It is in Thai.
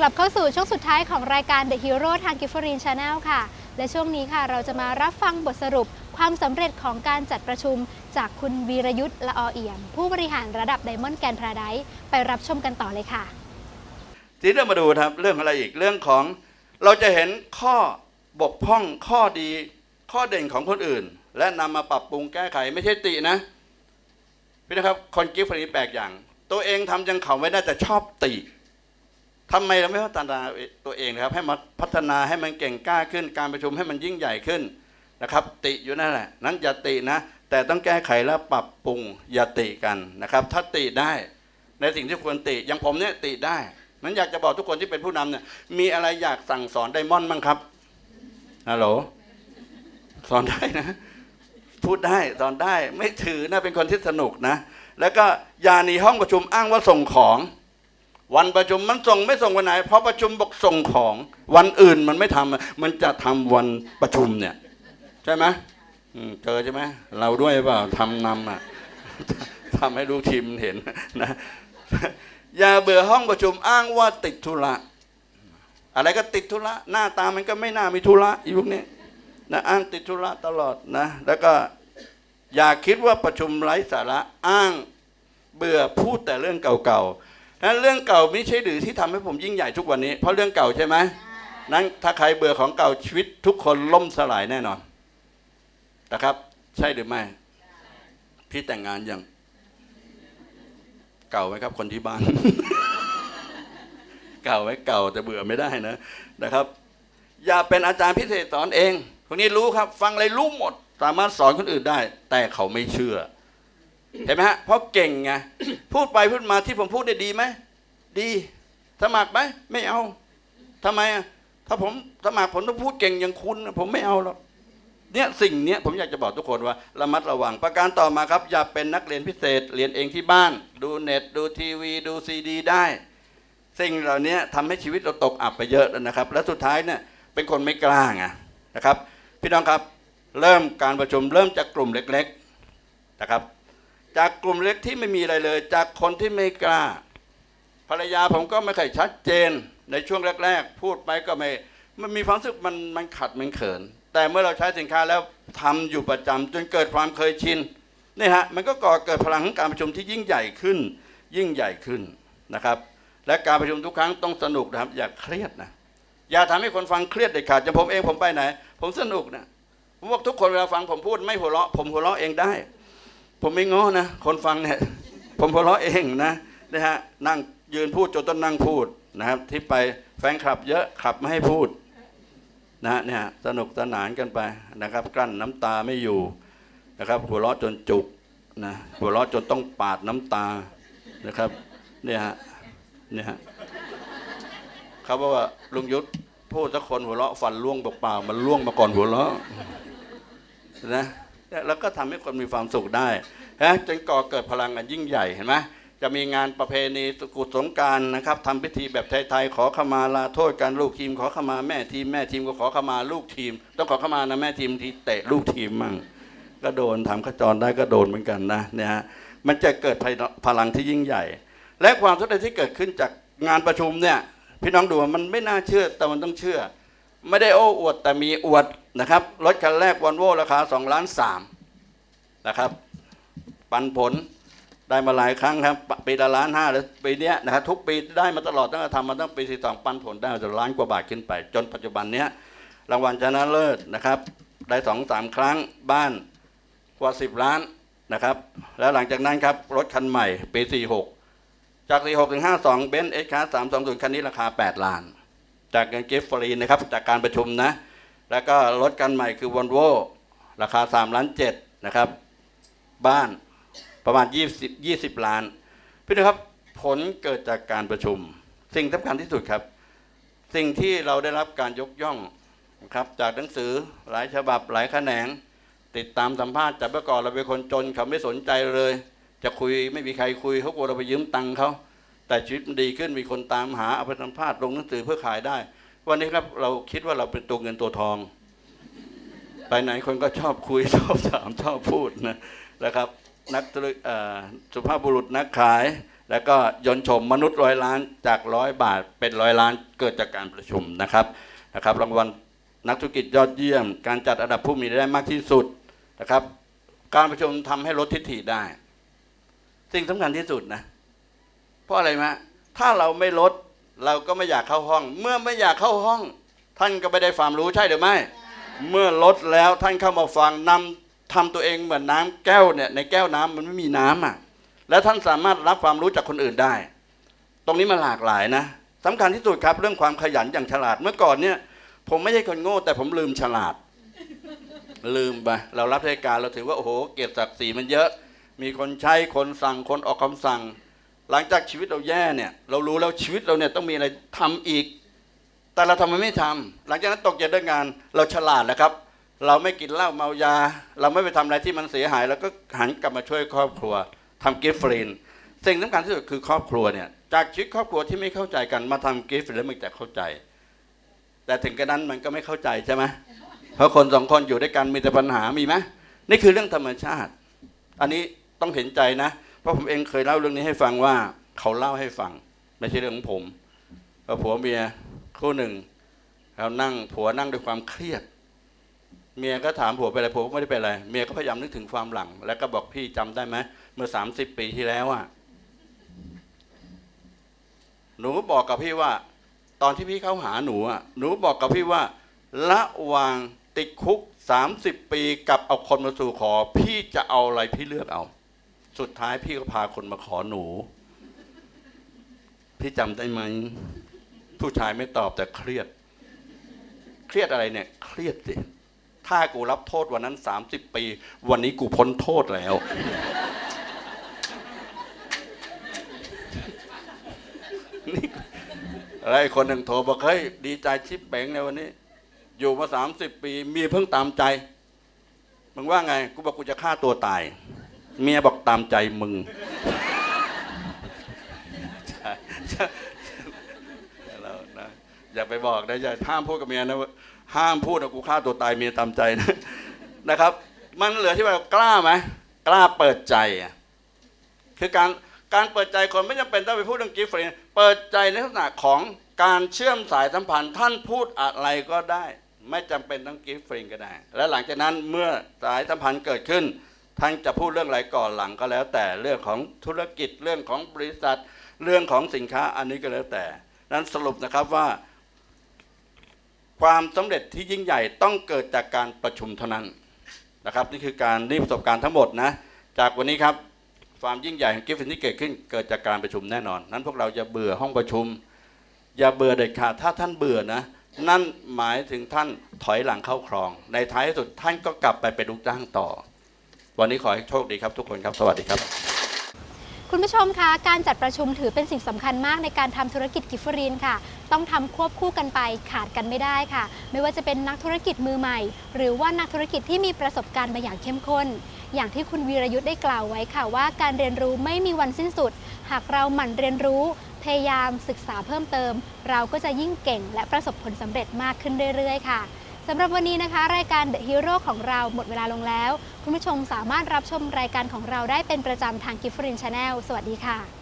กลับเข้าสู่ช่วงสุดท้ายของรายการ The Hero ทาง g i f f e r i n Channel ค่ะ และช่วงนี้ค่ะ เราจะมารับฟังบทสรุปความสำเร็จของการจัดประชุม จากคุณวีรยุทธ์ละอเอี่ยม ผู้บริหารระดับ Diamond Grand Paradise ไปรับชมกันต่อเลยค่ะ ทีนี้เรามาดูครับเรื่องอะไรอีกเรื่องของ เราจะเห็นข้อบกพร่องข้อดี ข้อเด่นของคนอื่น และนำมาปรับปรุงแก้ไขไม่ใช่ตินะพี่นะครับคนกิฟต์คนนี้แปลกอย่าง ตัวเองทำยังเขาไม่ได้แต่ชอบติ ทำไมเราไม่พัฒนาตัวเองนะครับ ให้มาพัฒนาให้มันเก่งกล้าขึ้น การประชุมให้มันยิ่งใหญ่ขึ้นนะครับ ติอยู่นั่นแหละ นั้นอย่าตินะ แต่ต้องแก้ไขและปรับปรุงอย่าติกันนะครับ ถ้าติได้ในสิ่งที่ควรติอย่างผมเนี่ยติได้ นั้นอยากจะบอกทุกคนที่เป็นผู้นำเนี่ยมีอะไรอยากสั่งสอนไดมอนด์บ้างครับฮัลโหลสอนได้นะ พูดได้สอนได้ไม่ถือนะเป็นคนที่สนุกนะ แล้วก็อย่าหนีห้องประชุมอ้างว่าส่งของ วันประชุมมันส่งไม่ส่งวันไหนเพราะประชุมบอกส่งของวันอื่นมันไม่ทำอะมันจะทำวันประชุมเนี่ย ใช่ไหมเจอใช่ไหมเราด้วยเปล่าทำนำอะทำให้ลูกทีมเห็นนะอย่าเบื่อห้องประชุมอ้างว่าติดธุระอะไรก็ติดธุระหน้าตามันก็ไม่น่ามีธุระอีพวกนี้นะอ้างติดธุระตลอดนะแล้วก็อย่าคิดว่าประชุมไร้สาระอ้างเบื่อพูดแต่เรื่องเก่าๆ นั้นเรื่องเก่าไม่ใช่หรือที่ทำให้ผมยิ่งใหญ่ทุกวันนี้ เพราะเรื่องเก่าใช่ไหมนั้นถ้าใครเบื่อของเก่าชีวิตทุกคนล่มสลายแน่นอนนะครับ ใช่หรือไม่ พี่แต่งงานยัง เก่าไหมครับ คนที่บ้าน เก่าไหมเก่าแต่เบื่อไม่ได้นะนะครับ อย่าเป็นอาจารย์พิเศษสอนเองคนนี้รู้ครับ ฟังอะไรรู้หมด สามารถสอนคนอื่นได้ แต่เขาไม่เชื่อ เห็นไหมฮะเพราะเก่งไงพูดไปพูดมาที่ผมพูดได้ดีไหมดีสมัครไหมไม่เอาทำไมอะถ้าผมสมัครผมต้องพูดเก่งอย่างคุณ ผมไม่เอาหรอกเนี่ยสิ่งเนี้ยผมอยากจะบอกทุกคนว่าระมัดระวังประการต่อมาครับ อย่าเป็นนักเรียนพิเศษเรียนเองที่บ้าน ดูเน็ต ดูทีวี ดูซีดี ได้ สิ่งเหล่านี้ทำให้ชีวิตเราตกอับไปเยอะแล้วนะครับ และสุดท้ายเนี่ยเป็นคนไม่กล้าไงนะครับ พี่น้องครับเริ่มการประชุมเริ่มจากกลุ่มเล็ก ๆนะครับ จากกลุ่มเล็กที่ไม่มีอะไรเลย จากคนที่ไม่กล้า ภรรยาผมก็ไม่ค่อยชัดเจนในช่วงแรก ๆ พูดไปก็ไม่มันมีความรู้สึกมันมันขัดมันเขิน แต่เมื่อเราใช้สินค้าแล้วทำอยู่ประจำจนเกิดความเคยชินนี่ฮะมันก็ก่อเกิดพลังของการประชุมที่ยิ่งใหญ่ขึ้น ยิ่งใหญ่ขึ้นนะครับ และการประชุมทุกครั้งต้องสนุกนะครับ อย่าเครียดนะอย่าทำให้คนฟังเครียดเด็ดขาดอย่างผมเองผมไปไหน ผมสนุกนะผมบอกทุกคนเวลาฟังผมพูดไม่หัวเราะผมหัวเราะเองได้ ผมไม่ง้อนะ คนฟังเนี่ย ผมหัวเราะเองนะนะฮะนั่งยืนพูดจนต้องนั่งพูดนะครับ ที่ไปแฟนคลับเยอะขับไม่ให้พูดนะฮะเนี่ยสนุกสนานกันไปนะครับ กลั้นน้ำตาไม่อยู่นะครับ หัวเราะจนจุกนะหัวเราะจนต้องปาดน้ำตานะครับเนี่ยฮะเนี่ยฮะเขาบอกว่าลุงยุทธพูดสักคนหัวเราะฟันร่วงเปล่าๆมันร่วงมาก่อนหัวเราะนะ แล้วก็ทำให้คนมีความสุขได้นะจนก่อเกิดพลังอันยิ่งใหญ่เห็นไหมจะมีงานประเพณีกุศสงการนะครับทำพิธีแบบไทยๆขอขมาลาโทษกันลูกทีม ขอขมาแม่ทีมแม่ทีมก็ขอขมาลูกทีม ต้องขอขมานะแม่ทีมที่เตะลูกทีมมั่งก็โดนทำขจรได้ก็โดนเหมือนกันนะเนี่ยฮะมันจะเกิดพลังที่ยิ่งใหญ่ และความสำเร็จที่เกิดขึ้นจากงานประชุมเนี่ยพี่น้องดูมันไม่น่าเชื่อแต่มันต้องเชื่อ ไม่ได้โอ้อวดแต่มีอวด นะครับ รถคันแรกวอลโวราคา2ล้านสามนะครับ ปันผลได้มาหลายครั้งครับ ปีละล้านห้าแล้วปีเนี้ยนะครับทุกปีได้มาตลอดตั้งแต่ทำมาตั้งปีที่สองปันผลได้จนล้านกว่าบาทขึ้นไป จนปัจจุบันเนี้ยรางวัลชนะเลิศนะครับ ได้สองสามครั้งบ้านกว่าสิบล้านนะครับ แล้วหลังจากนั้นครับรถคันใหม่ปีสี่หกจากสี่หกถึงห้าสองเบนซ์เอสคาสามสองศูนย์คันนี้ราคาแปดล้าน จากเงินเก็บฟรีนะครับจากการประชุมนะ แล้วก็รถกันใหม่คือวอลโวราคา3ล้านเจ็ดนะครับ บ้านประมาณ 20 20 ล้าน พี่น้องครับผลเกิดจากการประชุม สิ่งสำคัญที่สุดครับ สิ่งที่เราได้รับการยกย่องนะครับจากหนังสือหลายฉบับหลายแขนง ติดตามสัมภาษณ์จากเมื่อก่อนเราเป็นคนจนเขาไม่สนใจเลย จะคุยไม่มีใครคุยเขากลัวเราไปยืมตังค์เขาแต่ชีวิตมันดีขึ้นมีคนตามหาเอาไปสัมภาษณ์ลงหนังสือเพื่อขายได้ วันนี้ครับเราคิดว่าเราเป็นตัวเงินตัวทอง ไปไหนคนก็ชอบคุยชอบถามชอบพูดนะนะครับ นักสุภาพบุรุษนักขาย แล้วก็ยนชมมนุษย์ร้อยล้านจากร้อยบาทเป็นร้อยล้านเกิดจากการประชุมนะครับนะครับ รางวัลนักธุรกิจยอดเยี่ยม การจัดอันดับผู้มีรายได้มากที่สุดนะครับ การประชุมทำให้ลดทิฐิได้ สิ่งสำคัญที่สุดนะ เพราะอะไรมะถ้าเราไม่ลด เราก็ไม่อยากเข้าห้อง เมื่อไม่อยากเข้าห้อง ท่านก็ไม่ได้ความรู้ใช่หรือไม่ เมื่อลดแล้วท่านเข้ามาฟังนำทำตัวเองเหมือนน้ำแก้วเนี่ยในแก้วน้ำมันไม่มีน้ำอะแล้วท่านสามารถรับความรู้จากคนอื่นได้ ตรงนี้มันหลากหลายนะสำคัญที่สุดครับเรื่องความขยันอย่างฉลาดเมื่อก่อนเนี่ยผมไม่ใช่คนโง่ แต่ผมลืมฉลาด ลืมไปเรารับราชการเราถือว่าโอ้โหเกียรติศักดิ์ศรีมันเยอะ มีคนใช้คนสั่งคนออกคำสั่ง หลังจากชีวิตเราแย่เนี่ย เรารู้แล้วชีวิตเราเนี่ยต้องมีอะไรทำอีก แต่เราทำไมไม่ทำหลังจากนั้นตกเย็นด้วยงาน เราฉลาดแล้วครับ เราไม่กินเหล้าเมายา เราไม่ไปทำอะไรที่มันเสียหาย แล้วก็หันกลับมาช่วยครอบครัวทำกิฟต์ฟรีนสิ่งสำคัญที่สุดคือครอบครัวเนี่ยจากชีวิตครอบครัวที่ไม่เข้าใจกันมาทำกิฟต์แล้วมันจะเข้าใจ แต่ถึงกระนั้นมันก็ไม่เข้าใจใช่ไหมเพราะคนสองคนอยู่ด้วยกันมีแต่ปัญหามีไหมนี่คือเรื่องธรรมชาติ อันนี้ต้องเห็นใจนะ ราะผมเองเคยเล่าเรื่องนี้ให้ฟังว่าเขาเล่าให้ฟัง ไม่ใช่เรื่องของผมว่าผัวเมียคู่หนึ่งเขานั่งผัวนั่งด้วยความเครียด เมียก็ถามผัวไปอะไรผัวก็ไม่ได้เป็นอะไรเมียก็พยายามนึกถึงความหลัง แล้วก็บอกพี่จำได้ไหมเมื่อสามสิบปีที่แล้วอะหนูบอกกับพี่ว่า ตอนที่พี่เข้าหาหนูอะหนูบอกกับพี่ว่าระวางติดคุกสามสิบปีกับเอาคนมาสู่ขอ พี่จะเอาอะไรพี่เลือกเอา สุดท้ายพี่ก็พาคนมาขอหนู พี่จำได้ไหมผู้ชายไม่ตอบแต่เครียด เครียดอะไรเนี่ย เครียดสิถ้ากูรับโทษวันนั้นสามสิบปี วันนี้กูพ้นโทษแล้ว นี่อะไรคนหนึ่งโทรบอกเฮ้ยดีใจชิปเป๋งในวันนี้ อยู่มาสามสิบปี มีเพิ่งตามใจ มึงว่าไง กูบอกกูจะฆ่าตัวตาย เมียบอกตามใจมึงใช่ใช่เรานะอย่าไปบอกนะอย่าห้ามพูดกับเมียนะห้ามพูดนะกูฆ่าตัวตายเมียตามใจนะนะครับ มันเหลือที่ว่ากล้าไหมกล้าเปิดใจอะคือการการเปิดใจคนไม่จำเป็นต้องไปพูดเรื่องกิฟต์ฟรีเปิดใจในลักษณะของการเชื่อมสายสัมพันธ์ ท่านพูดอะไรก็ได้ ไม่จำเป็นต้องกิฟต์ฟรีก็ได้ และหลังจากนั้นเมื่อสายสัมพันธ์เกิดขึ้น ท่านจะพูดเรื่องอะไรก่อนหลังก็แล้ว แต่เรื่องของธุรกิจเรื่องของบริษัท เรื่องของสินค้าอันนี้ก็แล้วแต่ นั้นสรุปนะครับว่า ความสำเร็จที่ยิ่งใหญ่ต้องเกิดจากการประชุมเท่านั้นนะครับ นี่คือการนี่ประสบการณ์ทั้งหมดนะจากวันนี้ครับความยิ่งใหญ่ของกิฟต์ที่เกิดขึ้นเกิดจากการประชุมแน่นอน นั้นพวกเราจะเบื่อห้องประชุม อย่าเบื่อเด็ดขาดถ้าท่านเบื่อนะนั่นหมายถึงท่านถอยหลังเข้าครอง ในท้ายสุดท่านก็กลับไปเป็นลูกจ้างต่อ วันนี้ขอให้โชคดีครับทุกคนครับ สวัสดีครับ คุณผู้ชมคะการจัดประชุมถือเป็นสิ่งสำคัญมากในการทำธุรกิจกิฟฟรีนค่ะ ต้องทำควบคู่กันไปขาดกันไม่ได้ค่ะ ไม่ว่าจะเป็นนักธุรกิจมือใหม่ หรือว่านักธุรกิจที่มีประสบการณ์มาอย่างเข้มข้น อย่างที่คุณวีรยุทธ์ได้กล่าวไว้ค่ะว่าการเรียนรู้ไม่มีวันสิ้นสุด หากเราหมั่นเรียนรู้ พยายามศึกษาเพิ่มเติม เราก็จะยิ่งเก่งและประสบผลสำเร็จมากขึ้นเรื่อยๆ ค่ะ สำหรับวันนี้นะคะ รายการ The Hero ของเราหมดเวลาลงแล้ว คุณผู้ชมสามารถรับชมรายการของเราได้เป็นประจำทาง g i f f e r i n Channel สวัสดีค่ะ